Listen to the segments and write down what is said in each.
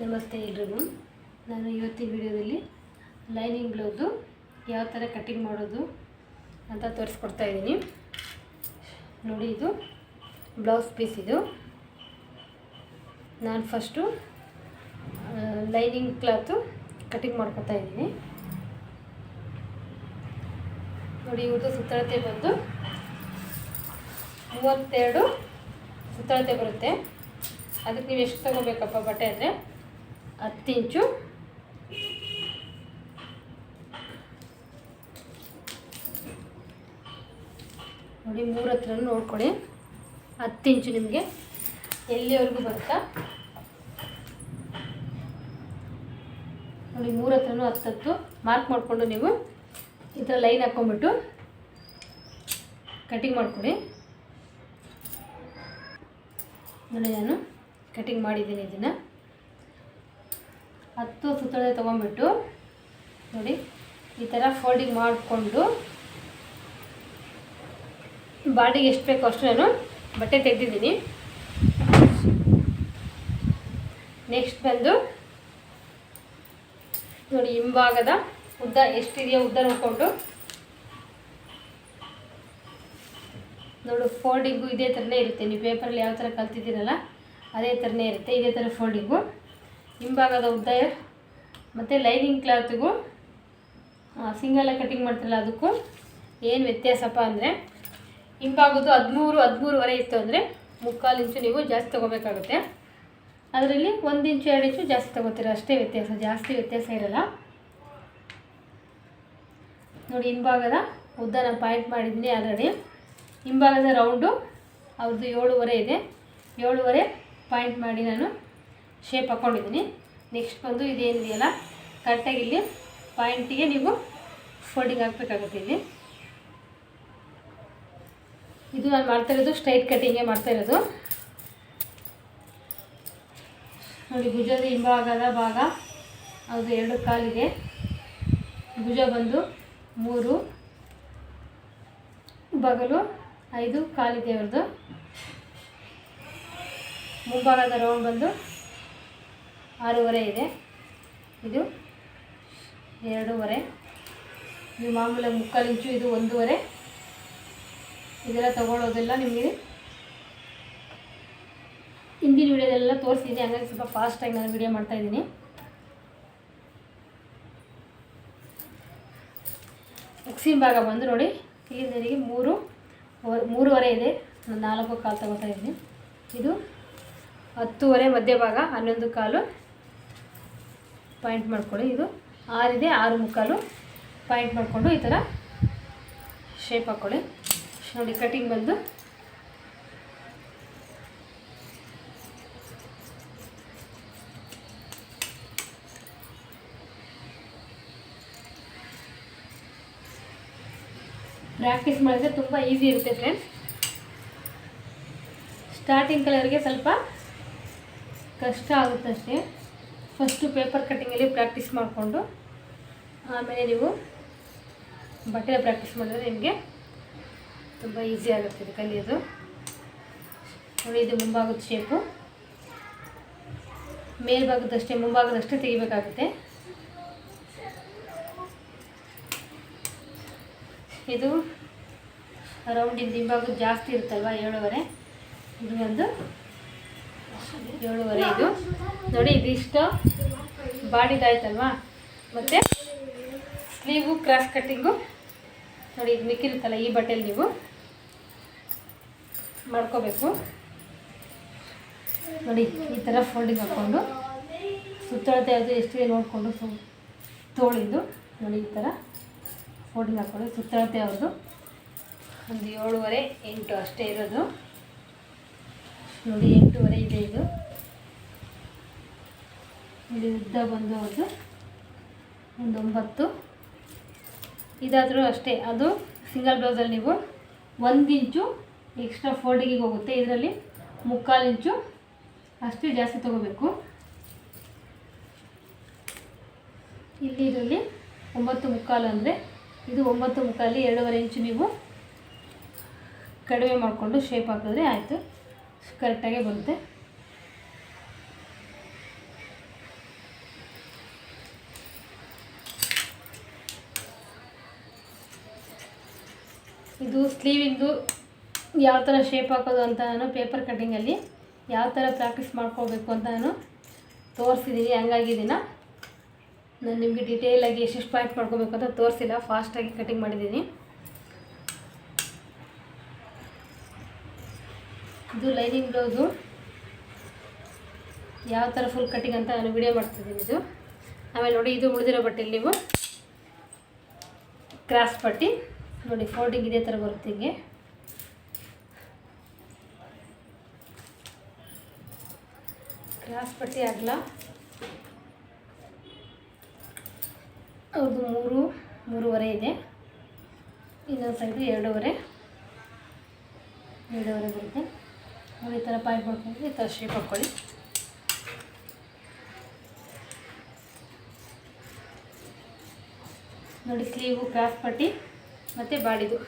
ನಮಸ್ತೆ ಎಲ್ರಿಗೂ. ನಾನು ಇವತ್ತಿನ ವಿಡಿಯೋದಲ್ಲಿ ಲೈನಿಂಗ್ ಬ್ಲೌಸು ಯಾವ ಥರ ಕಟ್ಟಿಂಗ್ ಮಾಡೋದು ಅಂತ ತೋರಿಸ್ಕೊಡ್ತಾ ಇದ್ದೀನಿ. ನೋಡಿ ಇದು ಬ್ಲೌಸ್ ಪೀಸ್ ಇದು. ನಾನು ಫಸ್ಟು ಲೈನಿಂಗ್ ಕ್ಲಾತು ಕಟ್ಟಿಂಗ್ ಮಾಡ್ಕೊತಾ ಇದ್ದೀನಿ. ನೋಡಿ ಇವ್ರದ್ದು ಸುತ್ತಳತೆ ಬಂದು ಮೂವತ್ತೆರಡು ಸುತ್ತಳತೆ ಬರುತ್ತೆ. ಅದಕ್ಕೆ ನೀವು ಎಷ್ಟು ತೊಗೋಬೇಕಪ್ಪ ಬಟ್ಟೆ ಅಂದರೆ ಹತ್ತು ಇಂಚು. ನೋಡಿ, ಮೂರು ಹತ್ರ ನೋಡ್ಕೊಳ್ಳಿ. ಹತ್ತು ಇಂಚು ನಿಮಗೆ. ಎಲ್ಲಿವರೆಗೂ ಬರುತ್ತಾ? ನೋಡಿ, ಮೂರು ಹತ್ರನೂ ಹತ್ತತ್ತು ಮಾರ್ಕ್ ಮಾಡಿಕೊಂಡು ನೀವು ಈ ಥರ ಲೈನ್ ಹಾಕ್ಕೊಂಬಿಟ್ಟು ಕಟಿಂಗ್ ಮಾಡಿಕೊಡಿ ನಾನು ಕಟಿಂಗ್ ಮಾಡಿದ್ದೀನಿ ಇದನ್ನು. ಹತ್ತು ಸುತ್ತಳತೆ ತೊಗೊಂಬಿಟ್ಟು ನೋಡಿ, ಈ ಥರ ಫೋಲ್ಡಿಂಗ್ ಮಾಡಿಕೊಂಡು ಬಾಡಿಗೆ ಎಷ್ಟು ಬೇಕೋ ಅಷ್ಟು ನಾನು ಬಟ್ಟೆ ತೆಗೆದಿದ್ದೀನಿ. ನೆಕ್ಸ್ಟ್ ಬಂದು ನೋಡಿ, ಹಿಂಭಾಗದ ಉದ್ದ ಎಷ್ಟಿದೆಯೋ ಉದ್ದ ನೋಡಿಕೊಂಡು ನೋಡು ಫೋಲ್ಡಿಂಗು ಇದೇ ಥರನೇ ಇರುತ್ತೆ. ನೀವು ಪೇಪರಲ್ಲಿ ಯಾವ ಥರ ಕಲ್ತಿದ್ದೀರಲ್ಲ, ಅದೇ ಥರನೇ ಇರುತ್ತೆ. ಇದೇ ಥರ ಫೋಲ್ಡಿಂಗು ಹಿಂಭಾಗದ ಉದ್ದ ಮತ್ತು ಲೈನಿಂಗ್ ಕ್ಲಾತ್ಗೂ ಸಿಂಗಲ್ ಕಟಿಂಗ್ ಮಾಡ್ತಾರಲ್ಲ ಅದಕ್ಕೂ ಏನು ವ್ಯತ್ಯಾಸಪ್ಪ ಅಂದರೆ, ಹಿಂಭಾಗದ್ದು ಹದಿಮೂರು, ಹದಿಮೂರುವರೆ ಇತ್ತು ಅಂದರೆ ಮುಕ್ಕಾಲು ಇಂಚು ನೀವು ಜಾಸ್ತಿ ತೊಗೋಬೇಕಾಗುತ್ತೆ. ಅದರಲ್ಲಿ ಒಂದು ಇಂಚು, ಎರಡು ಇಂಚು ಜಾಸ್ತಿ ತೊಗೋತೀರ, ಅಷ್ಟೇ ವ್ಯತ್ಯಾಸ, ಜಾಸ್ತಿ ವ್ಯತ್ಯಾಸ ಇರಲ್ಲ. ನೋಡಿ, ಹಿಂಭಾಗದ ಉದ್ದ ನಾನು ಪಾಯಿಂಟ್ ಮಾಡಿದ್ದೀನಿ ಆಲ್ರೆಡಿ ಹಿಂಭಾಗದ ರೌಂಡು ಅವ್ರದ್ದು ಏಳುವರೆ ಇದೆ. ಏಳುವರೆ ಪಾಯಿಂಟ್ ಮಾಡಿ ನಾನು ಶೇಪ್ ಹಾಕ್ಕೊಂಡಿದ್ದೀನಿ ನೆಕ್ಸ್ಟ್ ಬಂದು ಇದೇನಿದೆಯಲ್ಲ ಕರೆಕ್ಟಾಗಿ ಇಲ್ಲಿ ಪಾಯಿಂಟಿಗೆ ನೀವು ಫೋಲ್ಡಿಂಗ್ ಹಾಕಬೇಕಾಗುತ್ತೆ ಇಲ್ಲಿ. ಇದು ನಾನು ಮಾಡ್ತಾ ಇರೋದು ಸ್ಟ್ರೈಟ್ ಕಟ್ಟಿಂಗೇ ಮಾಡ್ತಾ ಇರೋದು. ನೋಡಿ, ಭುಜದ ಹಿಂಭಾಗದ ಭಾಗ, ಅದು ಎರಡು ಕಾಲಿದೆ ಭುಜ ಬಂದು ಮೂರು, ಬಗಲು ಐದು ಕಾಲಿದೆ ಅವ್ರದ್ದು. ಮುಂಭಾಗದ ರೌಂಡ್ ಬಂದು ಆರೂವರೆ ಇದೆ. ಇದು ಎರಡೂವರೆ. ಇದು ಮಾಮೂಲಿ ಮುಕ್ಕಾಲು ಇಂಚು, ಇದು ಒಂದೂವರೆ. ಇದೆಲ್ಲ ತಗೊಳ್ಳೋದೆಲ್ಲ ನಿಮಗೆ ಹಿಂದಿನ ವಿಡಿಯೋದೆಲ್ಲ ತೋರಿಸಿದ್ದೀನಿ. ಹಾಗಾಗಿ ಸ್ವಲ್ಪ ಫಾಸ್ಟಾಗಿ ನಾನು ವಿಡಿಯೋ ಮಾಡ್ತಾಯಿದ್ದೀನಿ ಮುಕ್ಸಿನ ಭಾಗ ಬಂದು ನೋಡಿ ಇಲ್ಲಿಂದರಿಗೆ ಮೂರು ವರ್- ಮೂರುವರೆ ಇದೆ. ನಾನು ನಾಲ್ಕು ಕಾಲು ತಗೋತಾ ಇದ್ದೀನಿ. ಇದು ಹತ್ತುವರೆ ಮಧ್ಯಭಾಗ ಹನ್ನೊಂದು ಕಾಲು. ಪಾಯಿಂಟ್ ಮಾಡ್ಕೊಳ್ಳಿ. ಇದು ಆರಿದೆ, ಆರು ಮುಕ್ಕಾಲು. ಪಾಯಿಂಟ್ ಮಾಡಿಕೊಂಡು ಈ ಥರ ಶೇಪ್ ಹಾಕ್ಕೊಳ್ಳಿ ನೋಡಿ ಕಟಿಂಗ್ ಬಂದು. ಪ್ರಾಕ್ಟೀಸ್ ಮಾಡಿದ್ರೆ ತುಂಬ ಈಸಿ ಇರುತ್ತೆ ಫ್ರೆಂಡ್ಸ್ ಸ್ಟಾರ್ಟಿಂಗ್ ಕಲರ್ಗೆ ಸ್ವಲ್ಪ ಕಷ್ಟ ಆಗುತ್ತೆ ಅಷ್ಟೇ. ಫಸ್ಟು ಪೇಪರ್ ಕಟ್ಟಿಂಗಲ್ಲಿ ಪ್ರಾಕ್ಟೀಸ್ ಮಾಡಿಕೊಂಡು, ಆಮೇಲೆ ನೀವು ಬಟ್ಟೆ ಪ್ರಾಕ್ಟೀಸ್ ಮಾಡಿದ್ರೆ ನಿಮಗೆ ತುಂಬ ಈಸಿ ಆಗುತ್ತೆ ಇದು ಕಲಿಯೋದು. ನೋಡಿ, ಇದು ಮುಂಭಾಗದ ಶೇಪು ಮೇಲ್ಭಾಗದಷ್ಟೇ, ಮುಂಭಾಗದಷ್ಟೇ ತೆಗಿಬೇಕಾಗುತ್ತೆ. ಇದು ರೌಂಡಿಂದ ಹಿಂಭಾಗ ಜಾಸ್ತಿ ಇರುತ್ತಲ್ವ, ಏಳುವರೆ? ಇದು ಒಂದು ಏಳುವರೆ ಇದು ನೋಡಿ, ಇದಿಷ್ಟು ಬಾಡಿದಾಯ್ತಲ್ವಾ? ಮತ್ತು ಸ್ಲೀವು ಕ್ರಾಸ್ ಕಟ್ಟಿಂಗು ನೋಡಿ, ಇದು ಮಿಕ್ಕಿರುತ್ತಲ್ಲ ಈ ಬಟ್ಟೆಲಿ ನೀವು ಮಾಡ್ಕೋಬೇಕು. ನೋಡಿ, ಈ ಥರ ಫೋಲ್ಡಿಂಗ್ ಹಾಕ್ಕೊಂಡು ಸುತ್ತಳತೆ ಅದು ಎಷ್ಟಿದೆ ನೋಡಿಕೊಂಡು ತೋಳಿದ್ದು ನೋಡಿ, ಈ ಥರ ಫೋಲ್ಡಿಂಗ್ ಹಾಕ್ಕೊಂಡು ಸುತ್ತಳತೆ ಅವ್ರದ್ದು. ಒಂದು ಏಳುವರೆ ಎಂಟು ಅಷ್ಟೇ ಇರೋದು. ನೋಡಿ, ಎಂಟೂವರೆ ಇದೆ ಇದು. ಇಲ್ಲಿ ಉದ್ದ ಬಂದು ಅದು ಒಂದು ಒಂಬತ್ತು ಇದಾದರೂ ಅಷ್ಟೇ, ಅದು ಸಿಂಗಲ್ ಬ್ಲೌಸಲ್ಲಿ ನೀವು ಒಂದು ಇಂಚು ಎಕ್ಸ್ಟ್ರಾ ಫೋಲ್ಡಿಗೆ ಹೋಗುತ್ತೆ. ಇದರಲ್ಲಿ ಮುಕ್ಕಾಲು ಇಂಚು ಅಷ್ಟೇ ಜಾಸ್ತಿ ತೊಗೋಬೇಕು. ಇಲ್ಲಿ ಇದರಲ್ಲಿ ಒಂಬತ್ತು ಮುಕ್ಕಾಲು ಅಂದರೆ ಇದು ಒಂಬತ್ತು ಮುಕ್ಕಾಲಿ ಎರಡೂವರೆ ಇಂಚು ನೀವು ಕಡಿಮೆ ಮಾಡಿಕೊಂಡು ಶೇಪ್ ಹಾಕಿದ್ರೆ ಆಯಿತು. ಕರೆಕ್ಟಾಗೇ ಬರುತ್ತೆ. ಇದು ಸ್ಲೀವಿಂದು ಯಾವ ಥರ ಶೇಪ್ ಹಾಕೋದು ಅಂತ ನಾನು ಪೇಪರ್ ಕಟ್ಟಿಂಗಲ್ಲಿ ಯಾವ ಥರ ಪ್ರಾಕ್ಟೀಸ್ ಮಾಡ್ಕೋಬೇಕು ಅಂತ ನಾನು ತೋರಿಸಿದ್ದೀನಿ ಹಂಗಾಗಿ ನಾನು ನಿಮಗೆ ಡೀಟೇಲಾಗಿ ಎಷ್ಟೆಷ್ಟು ಪಾಯಿಂಟ್ ಮಾಡ್ಕೋಬೇಕು ಅಂತ ತೋರಿಸಿಲ್ಲ ಫಾಸ್ಟಾಗಿ ಕಟ್ಟಿಂಗ್ ಮಾಡಿದ್ದೀನಿ ಇದು ಲೈನಿಂಗ್ ಬ್ಲೌಸು ಯಾವ ಥರ ಫುಲ್ ಕಟ್ಟಿಂಗ್ ಅಂತ ನಾನು ವಿಡಿಯೋ ಮಾಡ್ತಿದ್ದೀನಿ ಇದು. ಆಮೇಲೆ ನೋಡಿ, ಇದು ಉಳಿದಿರೋ ಬಟ್ಟೆ ನೀವು ಕ್ರಾಸ್ ಪಟ್ಟಿ. ನೋಡಿ ಫೋಲ್ಡಿಂಗ್ ಇದೇ ಥರ ಬರುತ್ತೆ ಹಿಂಗೆ. ಕ್ರಾಸ್ ಪಟ್ಟಿ ಆಗಲ್ಲ ಅವ್ರದ್ದು ಮೂರು, ಮೂರುವರೆ ಇದೆ. ಇನ್ನೊಂದು ಸೈಡು ಎರಡೂವರೆ. ಎರಡೂವರೆ ಬರುತ್ತೆ. ಈ ಥರ ಪಾಯಿಂಟ್ ಮಾಡ್ಕೊಂಡು ಈ ಥರ ಶೇಪ್ ಹಾಕ್ಕೊಳ್ಳಿ. ನೋಡಿ ಸ್ಲೀವು ಕ್ರಾಸ್ ಪಟ್ಟಿ ಮತ್ತು ಬಾಡಿದು.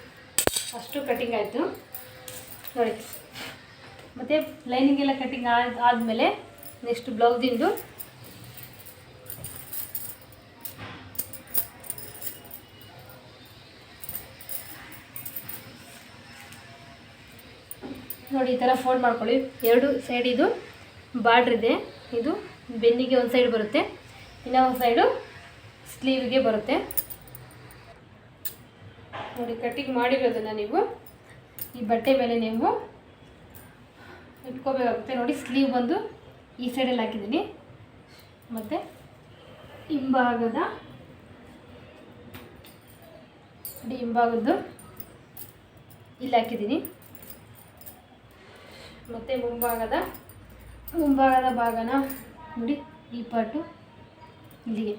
ಅಷ್ಟು ಕಟಿಂಗ್ ಆಯಿತು. ನೋಡಿ, ಮತ್ತು ಲೈನಿಂಗ್ ಎಲ್ಲ ಕಟಿಂಗ್ ಆದ ಆದಮೇಲೆ ನೆಕ್ಸ್ಟ್ ಬ್ಲೌಸಿಂದು ನೋಡಿ, ಈ ಥರ ಫೋಲ್ಡ್ ಮಾಡ್ಕೊಳ್ಳಿ. ಎರಡು ಸೈಡ್ ಇದು ಬಾರ್ಡ್ರ್ ಇದೆ. ಇದು ಬೆನ್ನಿಗೆ ಒಂದು ಸೈಡ್ ಬರುತ್ತೆ. ಇನ್ನೊಂದು ಸೈಡು ಸ್ಲೀವ್ಗೆ ಬರುತ್ತೆ. ನೋಡಿ ಕಟ್ಟಿಂಗ್ ಮಾಡಿರೋದನ್ನು ನೀವು ಈ ಬಟ್ಟೆ ಮೇಲೆ ನೀವು ಇಟ್ಕೋಬೇಕಾಗುತ್ತೆ. ನೋಡಿ ಸ್ಲೀವ್ ಬಂದು ಈ ಸೈಡಲ್ಲಿ ಹಾಕಿದ್ದೀನಿ. ಮತ್ತು ಹಿಂಭಾಗದ ನೋಡಿ, ಹಿಂಭಾಗದ್ದು ಇಲ್ಲಿ ಹಾಕಿದ್ದೀನಿ. ಮತ್ತು ಮುಂಭಾಗದ ಮುಂಭಾಗದ ಭಾಗನ ನೋಡಿ ಈ ಪಾಟು ಇಲ್ಲಿಗೆ.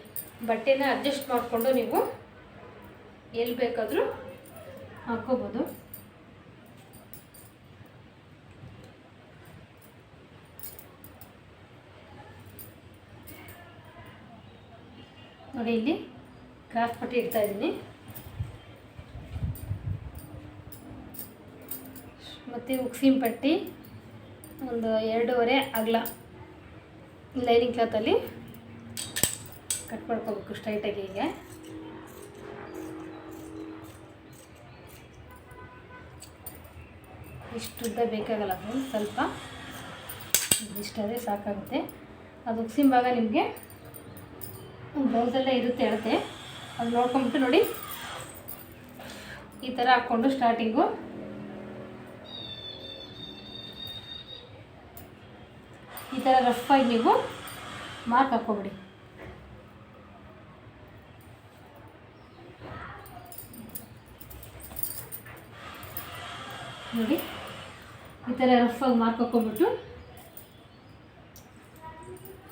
ಬಟ್ಟೆನ ಅಡ್ಜಸ್ಟ್ ಮಾಡಿಕೊಂಡು ನೀವು ಎಲ್ಲಿ ಬೇಕಾದರೂ ಹಾಕೋಬೋದು ನೋಡಿ ಇಲ್ಲಿ ಕ್ರಾಸ್ ಪಟ್ಟಿ ಇಡ್ತಾ ಇದ್ದೀನಿ. ಮತ್ತು ಉಕ್ಸಿನ ಪಟ್ಟಿ ಒಂದು ಎರಡೂವರೆ ಅಗಲ ಲೈನಿಂಗ್ ಕ್ಲಾತಲ್ಲಿ ಕಟ್ ಮಾಡ್ಕೋಬೇಕು ಸ್ಟ್ರೈಟಾಗಿ ಹೀಗೆ. ಇಷ್ಟು ಉದ್ದ ಬೇಕಾಗಲ್ಲ ಅದು ಸ್ವಲ್ಪ. ಇಷ್ಟಾದರೆ ಸಾಕಾಗುತ್ತೆ. ಅದು ಭಾಗ ನಿಮಗೆ ಬ್ಲೌಸಲ್ಲೇ ಇರುತ್ತೆ ಹೇಳುತ್ತೆ ಅದು ನೋಡ್ಕೊಂಬಿಟ್ಟು ನೋಡಿ. ಈ ಥರ ಹಾಕ್ಕೊಂಡು ಸ್ಟಾರ್ಟಿಂಗು ಥರ ರಫಾಗಿ ನೀವು ಮಾರ್ಕ್ ಹಾಕ್ಕೊಬಿಡಿ. ನೋಡಿ, ಈ ಥರ ರಫಾಗಿ ಮಾರ್ಕ್ ಹಾಕ್ಕೊಂಬಿಟ್ಟು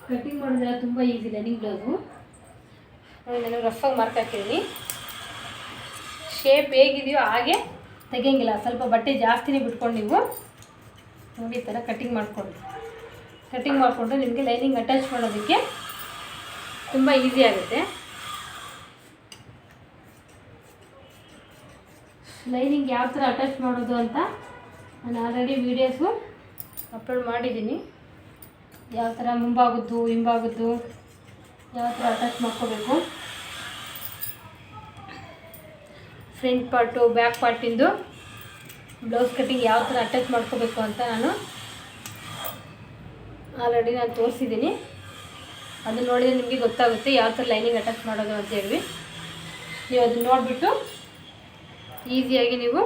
ಕಟ್ಟಿಂಗ್ ಮಾಡಿದ್ರೆ ತುಂಬ ಈಸಿ ಲೈನಿಂಗ್ ಬ್ಲೌಸು ನಾನು ರಫಾಗಿ ಮಾರ್ಕ್ ಹಾಕಿದ್ದೀನಿ. ಶೇಪ್ ಹೇಗಿದೆಯೋ ಹಾಗೆ ತೆಗಿಯಂಗಿಲ್ಲ, ಸ್ವಲ್ಪ ಬಟ್ಟೆ ಜಾಸ್ತಿನೇ ಬಿಟ್ಕೊಂಡು ನೀವು ನೋಡಿ ಈ ಥರ ಕಟ್ಟಿಂಗ್ ಮಾಡಿಕೊಂಡು ಕಟಿಂಗ್ ಮಾಡಿಕೊಂಡು ನಿಮಗೆ ಲೈನಿಂಗ್ ಅಟ್ಯಾಚ್ ಮಾಡೋದಕ್ಕೆ ತುಂಬ ಈಸಿ ಆಗುತ್ತೆ. ಲೈನಿಂಗ್ ಯಾವ ಥರ ಅಟ್ಯಾಚ್ ಮಾಡೋದು ಅಂತ ನಾನು ಆಲ್ರೆಡಿ ವೀಡಿಯೋಸು ಅಪ್ಲೋಡ್ ಮಾಡಿದ್ದೀನಿ. ಯಾವ ಥರ ಮುಂಭಾಗದ್ದು, ಹಿಂಭಾಗದ್ದು, ಯಾವ ಥರ ಅಟ್ಯಾಚ್ ಮಾಡ್ಕೋಬೇಕು. ಫ್ರಂಟ್ ಪಾರ್ಟು ಬ್ಯಾಕ್ ಪಾರ್ಟಿಂದು ಬ್ಲೌಸ್ ಕಟ್ಟಿಂಗ್ ಯಾವ ಥರ ಅಟ್ಯಾಚ್ ಮಾಡ್ಕೋಬೇಕು ಅಂತ ನಾನು ಆಲ್ರೆಡಿ ನಾನು ತೋರಿಸಿದ್ದೀನಿ. ಅದನ್ನ ನೋಡಿದರೆ ನಿಮಗೆ ಗೊತ್ತಾಗುತ್ತೆ ಯಾವ ಥರ ಲೈನಿಂಗ್ ಅಟ್ಯಾಚ್ ಮಾಡೋದು ಅಂತ ಹೇಳಿ. ನೀವು ಅದನ್ನ ನೋಡಿಬಿಟ್ಟು ಈಸಿಯಾಗಿ ನೀವು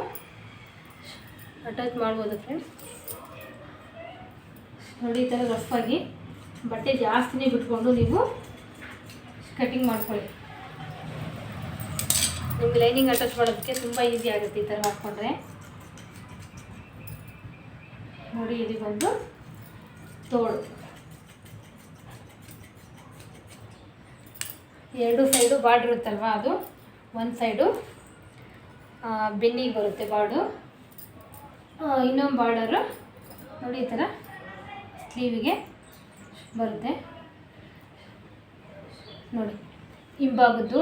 ಅಟ್ಯಾಚ್ ಮಾಡ್ಬೋದು ಫ್ರೆಂಡ್ಸ್ ನೋಡಿ ಈ ಥರ ರಫಾಗಿ ಬಟ್ಟೆ ಜಾಸ್ತಿನೇ ಬಿಟ್ಕೊಂಡು ನೀವು ಕಟಿಂಗ್ ಮಾಡ್ಕೊಳ್ಳಿ. ನಿಮ್ಗೆ ಲೈನಿಂಗ್ ಅಟ್ಯಾಚ್ ಮಾಡೋದಕ್ಕೆ ತುಂಬ ಈಸಿ ಆಗುತ್ತೆ ಈ ಥರ ಹಾಕ್ಕೊಂಡ್ರೆ ನೋಡಿ ಇದು ಬಂದು ತೋಳು. ಎರಡು ಸೈಡು ಬಾರ್ಡ್ರ್ ಇರುತ್ತಲ್ವ ಅದು? ಒಂದು ಸೈಡು ಬೆನ್ನಿಗೆ ಬರುತ್ತೆ ಬಾರ್ಡು ಇನ್ನೊಂದು ಬಾರ್ಡರು ನೋಡಿ ಈ ಥರ ಸ್ಲೀವಿಗೆ ಬರುತ್ತೆ. ನೋಡಿ, ಹಿಂಭಾಗದ್ದು,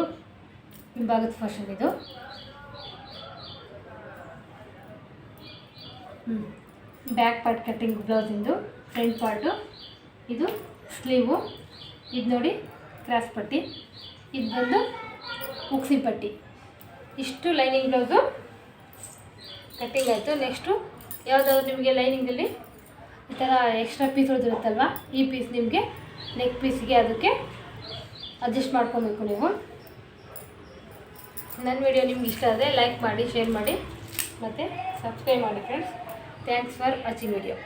ಹಿಂಭಾಗದ ಫಂಕ್ಷನ್ ಇದು. ಹ್ಞೂ ಬ್ಯಾಕ್ ಪಾರ್ಟ್ ಕಟ್ಟಿಂಗ್ ಬ್ಲೌಸಿಂದು ಫ್ರಂಟ್ ಪಾರ್ಟು. ಇದು ಸ್ಲೀವು. ಇದು ನೋಡಿ ಕ್ರಾಸ್ ಪಟ್ಟಿ. ಇದು ಬಂದು ಉಕ್ಸಿ ಪಟ್ಟಿ. ಇಷ್ಟು ಲೈನಿಂಗ್ ಬ್ಲೌಸು ಕಟ್ಟಿಂಗ್ ಆಯಿತು. ನೆಕ್ಸ್ಟು ಯಾವುದಾದ್ರು ನಿಮಗೆ ಲೈನಿಂಗಲ್ಲಿ ಈ ಥರ ಎಕ್ಸ್ಟ್ರಾ ಪೀಸ್ ಉಳಿದಿರುತ್ತಲ್ವ ಈ ಪೀಸ್ ನಿಮಗೆ ನೆಕ್ ಪೀಸ್ಗೆ ಅದಕ್ಕೆ ಅಡ್ಜಸ್ಟ್ ಮಾಡ್ಕೊಬೇಕು ನೀವು. ನನ್ನ ವಿಡಿಯೋ ನಿಮ್ಗೆ ಇಷ್ಟ ಆದರೆ ಲೈಕ್ ಮಾಡಿ, ಶೇರ್ ಮಾಡಿ ಮತ್ತು ಸಬ್ಸ್ಕ್ರೈಬ್ ಮಾಡಿ friends thanks for watching video